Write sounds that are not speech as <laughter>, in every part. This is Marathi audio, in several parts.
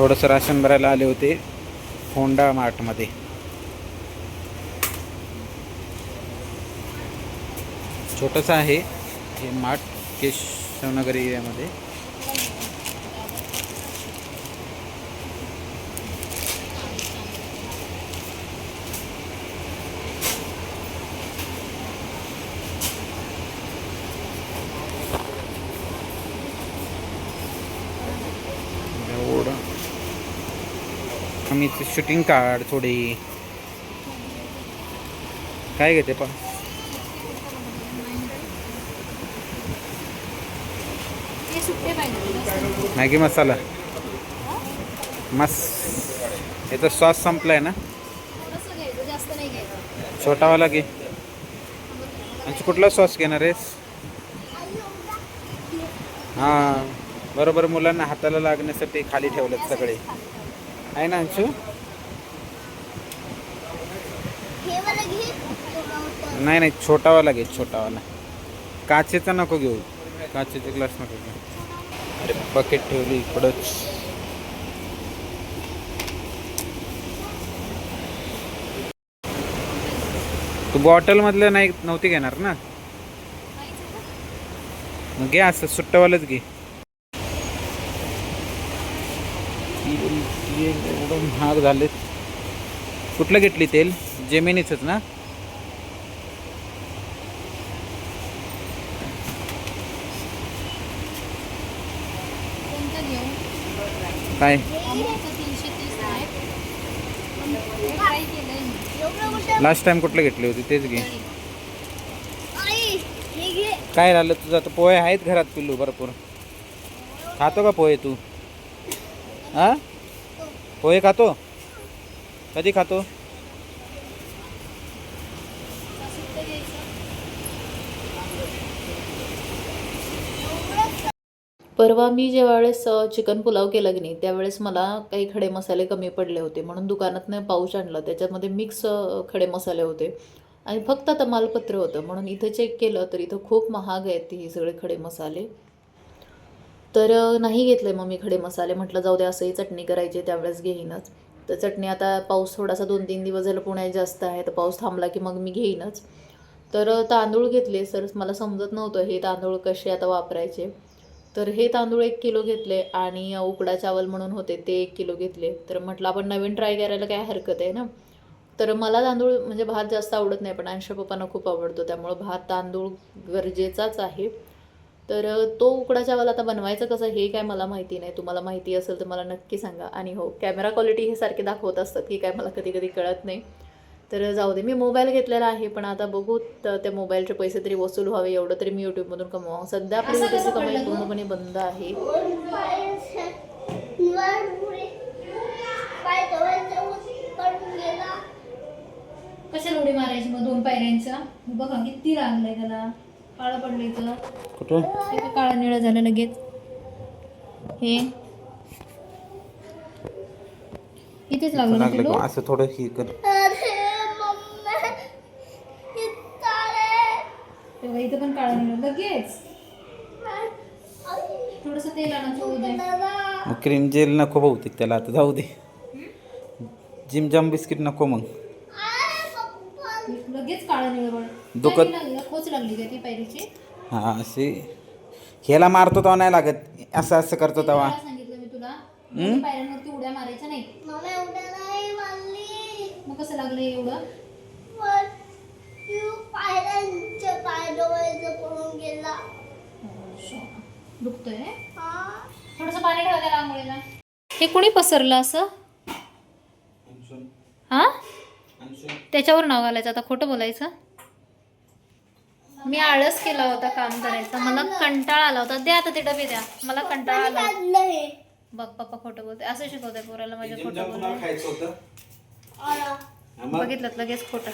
थोडंसं राशन भरायला आले होते होंडा मार्टमध्ये. छोटंसं आहे हे मार्ट केशवनगर एरियामध्ये एवढं आम्ही शूटिंग काढ थोडी. काय घेते पण? मॅगी मसाला. मस याचा सॉस संपलाय ना? छोटावाला घे. आणि कुठला सॉस घेणार आहेस? हां. बरोबर मुलांना हाताला लागण्यासाठी खाली ठेवलं सगळे. आहे ना अंशू? नाही नाही छोटावाला घे छोटावाला. काचेचा नको घेऊ. काचेचे ग्लास नको घेऊ. अरे बकेट ठेवली इकडंच तू बॉटलमधलं नाही नव्हती घेणार ना? मग घे असं सुट्टवालंच घे. एवढं महाग झाले. कुठलं घेतली तेल? जेमिनीच ना? काय. लास्ट टाइम कुठलं घेतली होती? तेच घे. काय झालं तुझं? आता पोहे आहेत घरात पिल्लू भरपूर. खातो का पोहे तू? हा? पोहे खातो कधी खातो? परवा मी ज्या वेळेस चिकन पुलाव केला की नाही त्यावेळेस मला काही खडे मसाले कमी पडले होते. म्हणून दुकानातनं पाऊच आणलं. त्याच्यामध्ये मिक्स खडे मसाले होते. आणि फक्त तमालपत्र होतं. म्हणून इथं चेक केलं तर इथं खूप महाग आहेत ही सगळे खडे मसाले. तर नाही घेतले मग मी खडे मसाले. म्हटलं जाऊ दे असंही चटणी करायची त्यावेळेस घेईनच. तर चटणी आता पाऊस थोडासा दोन तीन दिवस झालं पुण्यात जास्त आहे तर पाऊस थांबला की मग मी घेईनच. तर तांदूळ घेतले सर मला समजत नव्हतं हे तांदूळ कसे आता वापरायचे. तर हे तांदूळ एक किलो घेतले आणि उकडा चावल म्हणून होते ते एक किलो घेतले. तर म्हटलं आपण नवीन ट्राय करायला काय हरकत आहे ना? तर मला तांदूळ म्हणजे भात जास्त आवडत नाही पण अंश पप्पांना खूप आवडतो. त्यामुळं भात तांदूळ गरजेचाच आहे. तर तो उकडा चावल आता बनवायचं कसं हे काय मला माहिती नाही. तुम्हाला माहिती असेल तर मला नक्की सांगा. आणि हो कॅमेरा क्वालिटी हे सारखे दाखवत असतात की काय मला कधी कधी कळत नाही. तर जाऊ दे. मी मोबाईल घेतलेला आहे पण आता बघू त- त्या मोबाईलचे पैसे तरी वसूल व्हावे एवढं तरी मी यूट्यूबमधून कमवावं. सध्या आपली कसं कमाई? पूर्णपणे बंद आहे. कशाला उडी मारायची मग दोन पायऱ्यांच्या? बघा किती लागलंय त्याला. काळं पडलंय इथं. कुठं? हे काळं निळं झालं लगेच. हे. इथेच लागलं ना? असं थोडं हे कर. इथं पण काळं निळं लगेच. थोडस तेल आणा चोळू दे. मग क्रीम जेल नको बहुतेक त्याला आता जाऊ दे. जिम जम बिस्किट नको मग. लगेच काळं निळं बळ दुखत- लागली खोच लागली का ती पायरीची. हा असे ह्याला मारतो तेव्हा नाही लागत. असं असं करतो तेव्हा. मला सांगितलं मी तुला. पायऱ्यांवरती उड्या मारायच्या नाही. मग कसं लागलं एवढं? दुखतोय थोडस पाणी ठेवा त्या रांगोळीला हे कोणी पसरलं असं? हा? त्याच्यावर नाव घालायचं. आता खोटं बोलायचं? मी आळस केला होता काम करायचा. मला कंटाळा आला होता. द्या आता ते डबे द्या. मला कंटाळा आला. बघ पप्पा खोटं बोलते असं शिकवते पोराला माझ्या खोटं बोलते बघितलं लगेच खोटं.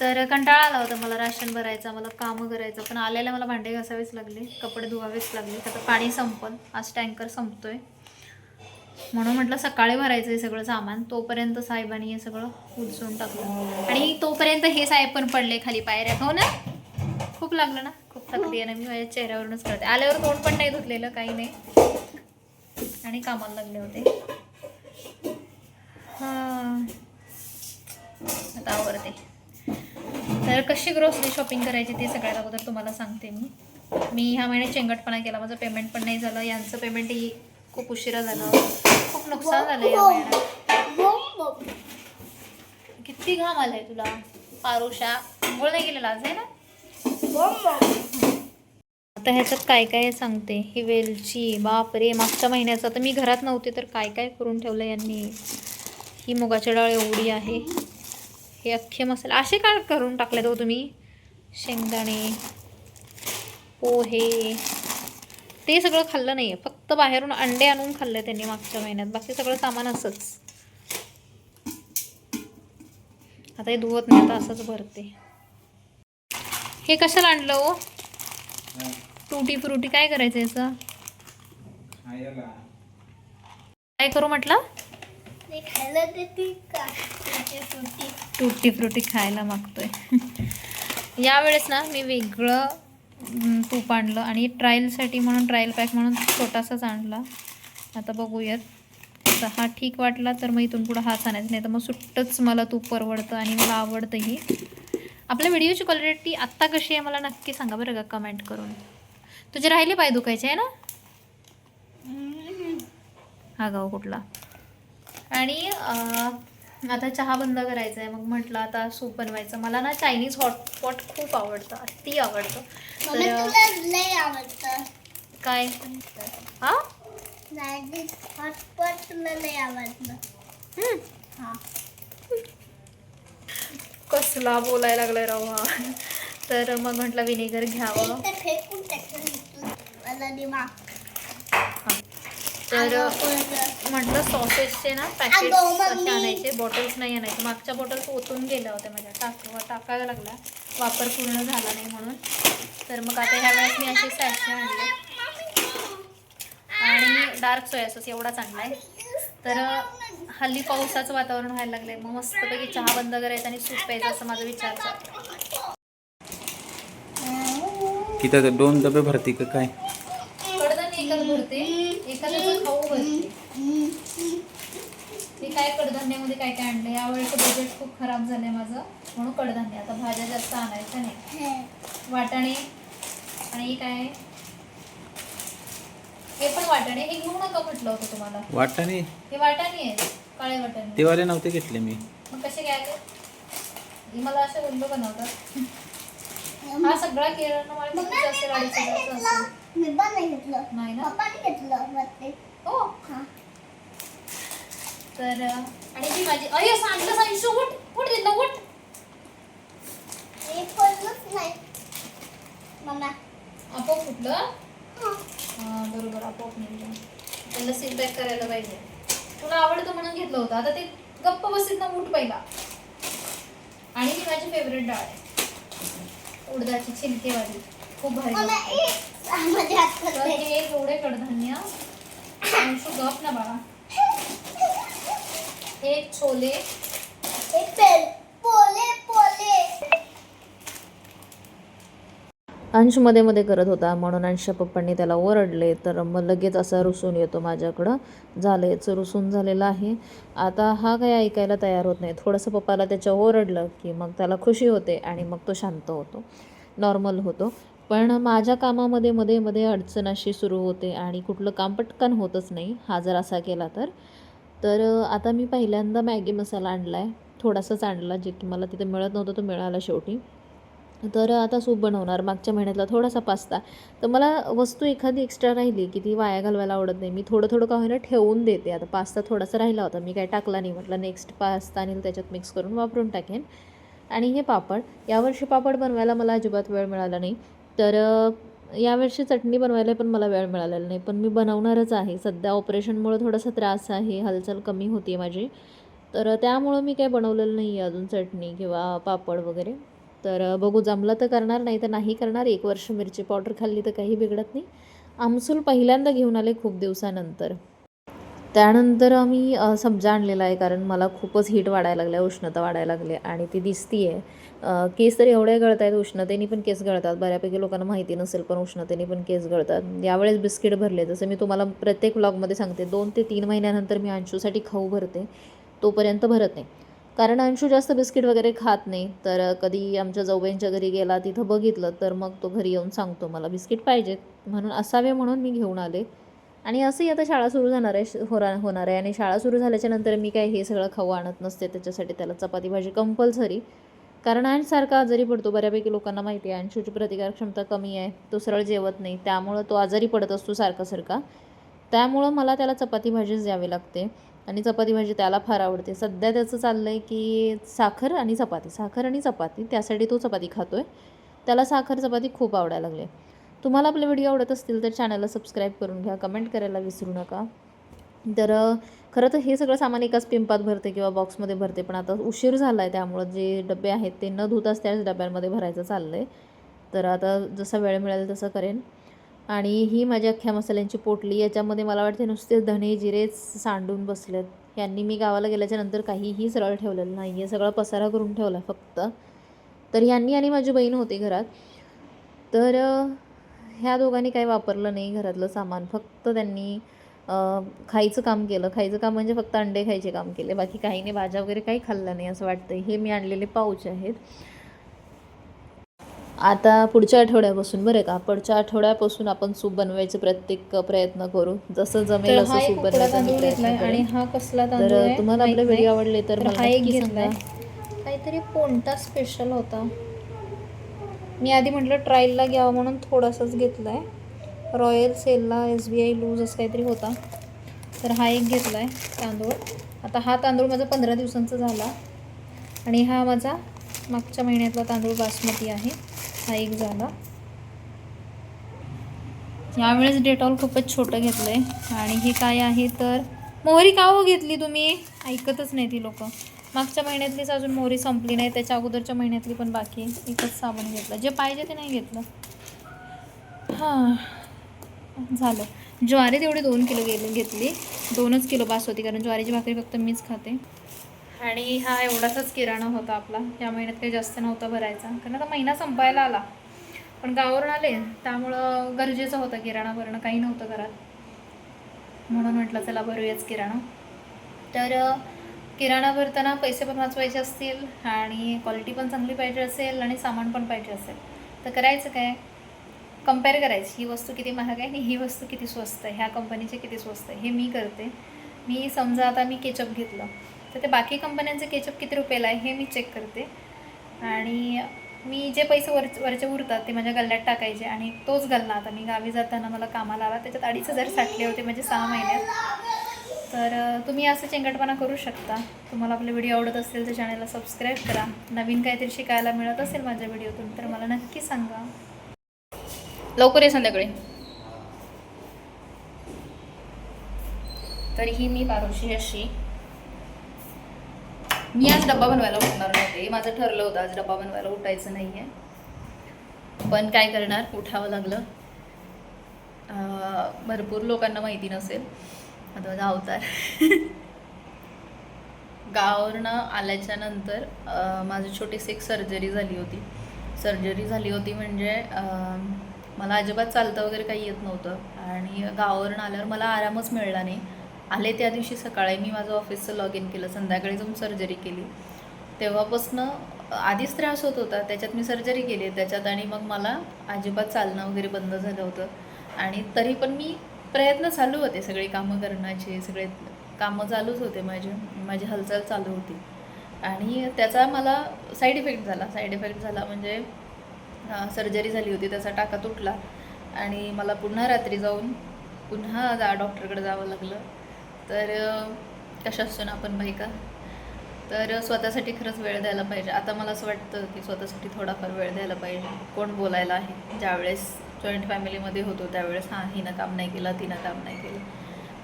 तर कंटाळा आला होता मला राशन भरायचा मला कामं करायचं. पण आलेल्या मला भांडे घासावेच लागले कपडे धुवावेच लागले. आता पाणी संपन. आज टँकर संपतोय. म्हणून म्हटलं सकाळी भरायचं आहे सगळं सामान. तोपर्यंत साहेबांनी हे सगळं उचलून टाकलं. आणि तोपर्यंत हे साहेब पण पडले खाली पायऱ्या. हो ना? खूप लागलं ना? खूप थकली आहे ना मी. माझ्या चेहऱ्यावरूनच करते आल्यावर तोंड पण नाही धुतलेलं काही नाही. आणि कामाला लागले होते. हां. आता आवडते तर कशी ग्रोसरी शॉपिंग करायची ते सगळ्यात अगोदर तुम्हाला सांगते मी. मी ह्या महिन्यात चेंगटपणा केला. माझं पेमेंट पण नाही झालं. यांचं पेमेंटही खूप उशिरा झालं. खूप नुकसान झालं या महिन्यात किती घाम आलाय तुला? पारुषा आंघोळ नाही केलेला आज आहे ना? आता ह्याच्यात काय काय सांगते? ही वेलची बापरे मागच्या महिन्याचं. आता मी घरात नव्हते तर काय काय करून ठेवलं यांनी? ही मुगाची डाळ एवढी आहे. हे अख्खे मसाले. असे काय करून टाकले तो तुम्ही? शेंगदाणे पोहे ते सगळं खाल्लं नाही आहे फक्त बाहेरून अंडे आणून खाल्ले त्यांनी मागच्या महिन्यात. बाकी सगळं सामान असंच. आता हे धुवत नाही आता असंच भरते. हे कशाला आणलं हो? टुटी फ्रुटी काय करायचं याचं? काय करू म्हटलं? टुटी फ्रुटी खायला मागतोय. <laughs> यावेळेस ना मी वेगळं तूप आणलं आणि ट्रायलसाठी म्हणून ट्रायल पॅक म्हणून छोटासाच आणला. आता बघूयात. आता हा ठीक वाटला तर मग इथून पुढं हाच आणायचा. नाही तर मग सुट्टच मला तूप परवडतं आणि मला आवडतंही. आपल्या व्हिडिओची क्वालिटी आत्ता कशी आहे मला नक्की सांगा बरं का कमेंट करून. तुझे राहिले पाय दुखायचे आहे ना? हा गाव कुठला? आणि आता चहा बंद करायचा आहे मग म्हटलं आता सूप बनवायचं. मला ना चायनीज हॉटपॉट खूप आवडतं अति आवडतं. तर काय? हा. कसला बोलायला लागलाय राव हा. तर मग म्हटलं विनेगर घ्यावं. तर म्हटलं सॉसेसचे ना पॅकेट कसे आणायचे बॉटल्स नाही आणायचे. मागच्या बॉटल्स ओतून गेल्या होत्या माझ्या. टाक टाकायला लागल्या. वापर पूर्ण झाला नाही म्हणून. तर मग आता ह्या वेळेस मी असे सॅशे आणले. आणि डार्क सोया सॉस एवढाच आणला आहे. तर हल्ली पावसाचं वातावरण व्हायला लागलंय. मग मस्तपैकी चहा बंद करायचा आणि सूप प्यायचं असं माझा विचार चालला किती ते दोन डबे भरती का काय कडधान्य एकाच भरते एखाद्याचं खाऊ भरते मी काय कडधान्यामध्ये काय काय आणलं यावेळेचं बजेट खूप खराब झालंय माझं. म्हणून कडधान्य. आता भाज्या जास्त आणायच्या नाही वाटाणे. आणि हे काय आहे? हे पण वाटाणे. हे घेऊ नका म्हटलं होतं तुम्हाला. वाटाणे? हे वाटाणे आहेत. काळे वाटाणे. ते वाले नव्हते घेतले मी. मग कसे काय ते हे मला असे उल्लू बनवतात. हा. सगळा केरळ मला मी पण नाही घेतलं. नाही ना? पप्पाने घेतलं वरती हो. हा. तर अं, आणि ही माझी अरे सांगलं सांगशो उठ उठ दिलं उठ. मी पडलंच नाही. मम्मा आपोआप कुठलं हा. हा बरोबर आपोआप निघलं. त्याला सीट बॅक करायला पाहिजे. तुला आवडतं म्हणून घेतलं होतं. आता ते गप्प बसीत ना उठ पहिला. आणि ही माझी फेवरेट डाळ आहे. उडदाची छिलकेवाली. खूप भारी लागते. तर हे एवढे कडधान्य. अंशू गप ना बाळा. एक छोले एक पोले पोले. अंशमध्ये मध्ये करत होता म्हणून अंशच्या पप्पांनी त्याला ओरडले. तर मग लगेच असा रुसून येतो माझ्याकडं. झालं याचं रुसून झालेलं आहे. आता हा काही ऐकायला तयार होत नाही. थोडंसं पप्पाला त्याच्या ओरडलं की मग त्याला खुशी होते आणि मग तो शांत होतो. नॉर्मल होतो. पण माझ्या कामामध्ये मध्ये मध्ये अडचण अशी सुरू होते आणि कुठलं काम पटकन होतच नाही. हा जर असा केला तर. तर आता मी पहिल्यांदा मॅगी मसाला आणला आहे थोडासाच आणला जे की मला तिथे मिळत नव्हतं तो मिळाला शेवटी. तर आता सूप बनवणार मागच्या महिन्यातला थोडासा पास्ता. तर मला वस्तू एखादी एक्स्ट्रा राहिली की ती वाया घालवायला आवडत नाही. मी थोडं थोडं का होईना ठेवून देते. आता पास्ता थोडासा राहिला होता मी काय टाकला नाही. म्हटलं नेक्स्ट पास्ता आणि त्याच्यात मिक्स करून वापरून टाकेन. आणि हे पापड यावर्षी पापड बनवायला मला अजिबात वेळ मिळाला नाही. तर यावर्षी चटणी बनवायला पण मला वेळ मिळालेला नाही. पण मी बनवणारच आहे. सध्या ऑपरेशनमुळे थोडासा त्रास आहे. हालचाल कमी होती माझी. तर त्यामुळं मी काही बनवलेलं नाही आहे अजून चटणी किंवा पापड वगैरे. तर बघू जमलं तर करणार नाही तर नाही करणार. एक वर्ष मिरची पावडर खाल्ली तर काही बिघडत नाही. आमसूल पहिल्यांदा घेऊन आले खूप दिवसानंतर. त्यानंतर आम्ही समजा सब्जा आणलेला आहे कारण मला खूपच हीट वाढायला लागल्या उष्णता वाढायला लागली आणि ती दिसती आहे केस तर एवढे गळत आहेत उष्णतेने पण केस गळतात. बऱ्यापैकी लोकांना माहिती नसेल पण उष्णतेने पण केस गळतात. यावेळेस बिस्किट भरले जसं मी तुम्हाला प्रत्येक व्लॉगमध्ये सांगते दोन ते तीन महिन्यानंतर मी अंशूसाठी खाऊ भरते तोपर्यंत भरत नाही. कारण अंशू जास्त बिस्किट वगैरे खात नाही तर कधी आमच्या जाऊबाईंच्या घरी गेला तिथं बघितलं तर मग तो घरी येऊन सांगतो मला बिस्किट पाहिजेत. म्हणून असावे म्हणून मी घेऊन आले. आणि असंही आता शाळा सुरू जाणार आहे श- होरा होणार आहे. आणि शाळा सुरू झाल्याच्यानंतर मी काय हे सगळं खाऊ आणत नसते. त्याच्यासाठी त्याला चपाती भाजी कंपल्सरी कारण अंश सारखा आजारी पडतो. बऱ्यापैकी लोकांना माहिती आहे अंशूची प्रतिकार क्षमता कमी आहे. तो सरळ जेवत नाही. त्यामुळं तो आजारी पडत असतो सारखा सारखा त्यामुळं मला त्याला चपाती भाजीच द्यावी लागते. आणि चपाती भाजी त्याला फार आवडते. सध्या त्याचं चाललं आहे की साखर आणि चपाती. साखर आणि चपाती. त्यासाठी तो चपाती खातो आहे त्याला साखर चपाती खूप आवडायला लागले. तुम्हाला आपले व्हिडिओ आवडत असतील तर चॅनलला सबस्क्राईब करून घ्या. कमेंट करायला विसरू नका. तर खरं तर हे सगळं सामान एकाच पिंपात भरते किंवा बॉक्समध्ये भरते पण आता उशीर झाला आहे त्यामुळं जे डबे आहेत ते न धुताच त्याच डब्यांमध्ये भरायचं चाललं आहे तर आता जसा वेळ मिळेल तसं करेन. आणि ही माझ्या अख्ख्या मसाल्यांची पोटली याच्यामध्ये मला वाटते नुसते धणे जिरेच सांडून बसलेत. यांनी मी गावाला गेल्याच्यानंतर काहीही सरळ ठेवलेलं नाही आहे सगळं पसारा करून ठेवला फक्त. तर यांनी आणि माझी बहीण होती घरात. तर ह्या दोघांनी काही वापरलं नाही घरातलं सामान. फक्त त्यांनी खायचं काम केलं. खायचं काम म्हणजे फक्त अंडे खायचे काम केले. बाकी काही नाही भाज्या वगैरे काही खाल्लं नाही असं वाटतं हे मी आणलेले पाऊच आहेत. आता पुढच्या आठवड्यापासून बरं का? पुढच्या आठवड्यापासून आपण सूप बनवायचे प्रत्येक प्रयत्न करू. जसं जमेल असं सूप बनवायचा आणि हा कसला तर तुम्हाला आपले व्हिडिओ. आवडले तर मला काहीतरी कोणता स्पेशल होता. मी आधी म्हटलं ट्रायलला घ्यावं म्हणून थोडासाच घेतला आहे रॉयल सेलला एस बी आय लूज असं काहीतरी होता. तर हा एक घेतला आहे तांदूळ. आता हा तांदूळ माझा पंधरा दिवसांचा झाला. आणि हा माझा मागच्या महिन्यातला तांदूळ बासमती आहे. हा एक झाला. यावेळेस डेटॉल खूपच छोटं घेतलं आहे आणि हे काय आहे तर मोहरी का हो घेतली तुम्ही? ऐकतच नाही ती लोकं. मागच्या महिन्यातलीच अजून मोहरी संपली नाही त्याच्या अगोदरच्या महिन्यातली पण बाकी एकच साबण घेतलं. जे पाहिजे ते नाही घेतलं. हां. झालं. ज्वारी तेवढी दोन किलो गेली घेतली. दोनच किलो बास होती कारण ज्वारीची भाकरी फक्त मीच खाते. आणि हा एवढासाच किराणा होता आपला. या महिन्यात काही जास्त नव्हता भरायचा. कारण आता महिना संपायला आला. पण गावावरून आले. त्यामुळं गरजेचं होतं किराणा भरणं. काही नव्हतं घरात. म्हणून म्हटलं चला भरूयाच किराणा. तर किराणा भरताना पैसे पण वाचवायचे असतील आणि क्वालिटी पण चांगली पाहिजे असेल आणि सामान पण पाहिजे असेल. तर करायचं काय? कंपेअर करायची. ही वस्तू किती महाग आहे आणि ही वस्तू किती स्वस्त आहे. ह्या कंपनीचे किती स्वस्त आहे. हे मी करते. मी समजा आता मी केचअप घेतलं. तर ते बाकी कंपन्यांचे केचअप किती रुपयाला आहे हे मी चेक करते. आणि मी जे पैसे वर वरचे उरतात ते माझ्या गल्ल्यात टाकायचे आणि तोच गल्ला. आता मी गावी जाताना मला कामाला आला. त्याच्यात अडीच हजार साठले होते म्हणजे सहा महिन्यात. तर तुम्ही असं चेंगटपणा करू शकता. तुम्हाला आपले व्हिडिओ आवडत असतील तर चॅनलला सबस्क्राईब करा. नवीन काहीतरी शिकायला मिळत असेल माझ्या व्हिडिओतून तर मला नक्की सांगा. लवकर ये संध्याकाळी. तरीही मी पारोशी अशी. मी आज डब्बा बनवायला उठणार नव्हते. माझं ठरलं होतं आज डब्बा बनवायला उठायचं नाही आहे पण काय करणार? उठावं लागलं. भरपूर लोकांना माहिती नसेल. आता माझा अवतार गावावरनं आल्याच्यानंतर माझी छोटीशी एक सर्जरी झाली होती. सर्जरी झाली होती म्हणजे मला अजिबात चालतं वगैरे काही येत नव्हतं. आणि गावावरून आल्यावर मला आरामच मिळला नाही. आले त्या दिवशी सकाळी मी माझं ऑफिसचं लॉग इन केलं. संध्याकाळी जाऊन सर्जरी केली. तेव्हापासनं आधीच त्रास होत होता. त्याच्यात मी सर्जरी केली. त्याच्यात आणि मग मला अजिबात चालणं वगैरे बंद झालं होतं. आणि तरी पण मी प्रयत्न चालू होते सगळे कामं करण्याचे सगळे कामं चालूच होते माझे माझी हालचाल चालू होती. आणि त्याचा मला साईड इफेक्ट झाला. साईड इफेक्ट झाला म्हणजे सर्जरी झाली होती त्याचा टाका तुटला. आणि मला पुन्हा रात्री जाऊन पुन्हा जा डॉक्टरकडे जावं लागलं. तर कशा असतो ना आपण बायका? तर स्वतःसाठी खरंच वेळ द्यायला पाहिजे. आता मला असं वाटतं की स्वतःसाठी थोडाफार वेळ द्यायला पाहिजे. कोण बोलायला आहे? ज्यावेळेस जॉईंट फॅमिलीमध्ये होतो त्यावेळेस. हां हिनं काम नाही केलं तिनं काम नाही केलं.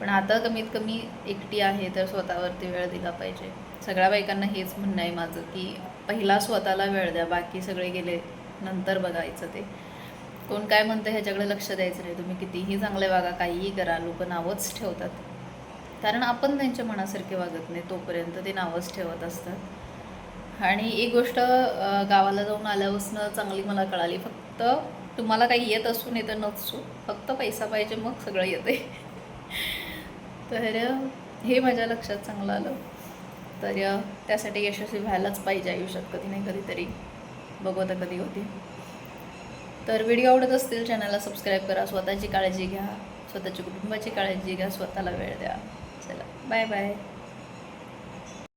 पण आता कमीत कमी एकटी आहे तर स्वतःवरती वेळ दिला पाहिजे. सगळ्या बायकांना हेच म्हणणं आहे माझं की पहिला स्वतःला वेळ द्या बाकी सगळे गेले नंतर बघायचं ते. कोण काय म्हणतं ह्याच्याकडे लक्ष द्यायचं नाही. तुम्ही कितीही चांगले वागा काहीही करा लोक नावच ठेवतात. कारण आपण त्यांच्या मनासारखे वागत नाही तोपर्यंत ते नावच ठेवत असतात. आणि एक गोष्ट गावाला जाऊन आल्यापासून चांगली मला कळाली. फक्त तुम्हाला काही येत असू नाही तर नसू फक्त पैसा पाहिजे मग सगळं येते. तर हे माझ्या लक्षात चांगलं आलं. तर त्यासाठी यशस्वी व्हायलाच पाहिजे आयुष्यात कधी नाही कधीतरी. बघू आता कधी होती. तर व्हिडिओ आवडत असतील चॅनलला सबस्क्राईब करा स्वतःची काळजी घ्या. स्वतःच्या कुटुंबाची काळजी घ्या स्वतःला वेळ द्या. चला बाय बाय.